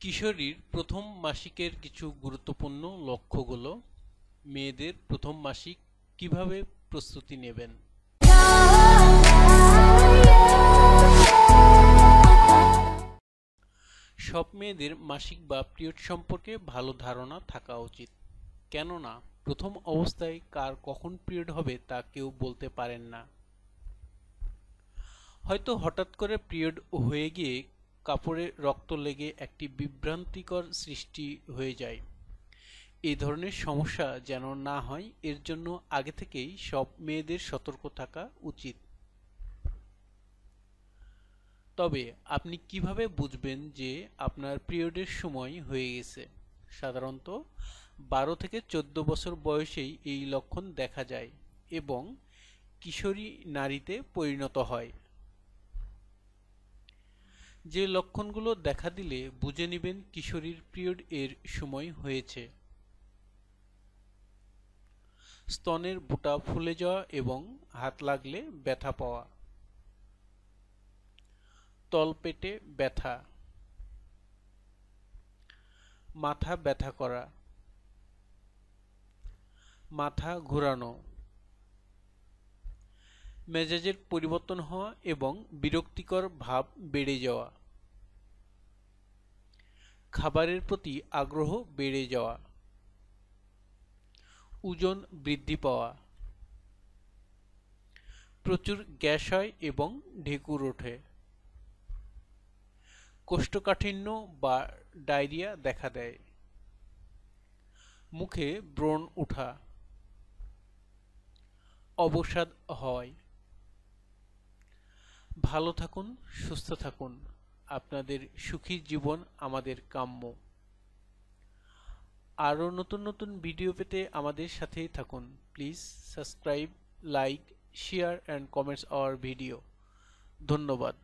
কিশোরীর প্রথম মাসিকের কিছু গুরুত্বপূর্ণ লক্ষ্যগুলো মেয়েদের প্রথম মাসিক কীভাবে প্রস্তুতি নেবেন? সব মেয়েদের মাসিক বা পিরিয়ড সম্পর্কে ভালো ধারণা থাকা উচিত। কেননা, প্রথম অবস্থায় কার কখন পিরিয়ড হবে তা কেউ বলতে পারেন না। হয়তো হঠাৎ করে পিরিয়ড হয়ে গিয়ে কাপড়ে রক্ত লেগে একটি বিভ্রান্তিকর সৃষ্টি হয়ে যায়। এই ধরনের সমস্যা যেন না হয়, এর জন্য আগে থেকেই সব মেয়েদের সতর্ক থাকা উচিত। তবে আপনি কীভাবে বুঝবেন যে আপনার পিরিয়ডের সময় হয়ে গেছে? সাধারণত বারো থেকে চোদ্দ বছর বয়সেই এই লক্ষণ দেখা যায় এবং কিশোরী নারীতে পরিণত হয়। যে লক্ষণগুলো দেখা দিলে বুঝে নেবেন কিশোরীর পিরিয়ড এর সময় হয়েছে। স্তনের বুটা ফুলে যাওয়া এবং হাত লাগলে ব্যথা পাওয়া। তলপেটে ব্যথা। মাথা ব্যথা করা। মাথা ঘোরানো। মেজাজের পরিবর্তন হওয়া এবং বিরক্তিকর ভাব বেড়ে যাওয়া। খাবারের প্রতি আগ্রহ বেড়ে যাওয়া। ওজন বৃদ্ধি পাওয়া। প্রচুর গ্যাস হয় এবং ঢেকুর ওঠে। কোষ্ঠকাঠিন্য বা ডায়রিয়া দেখা দেয়। মুখে ব্রণ ওঠা অবসাদ হয়। ভালো থাকুন, সুস্থ থাকুন। আপনাদের সুখী জীবন আমাদের কাম্য। আরও নতুন নতুন ভিডিও পেতে আমাদের সাথেই থাকুন। Please subscribe, like, share, and comments our video. ধন্যবাদ।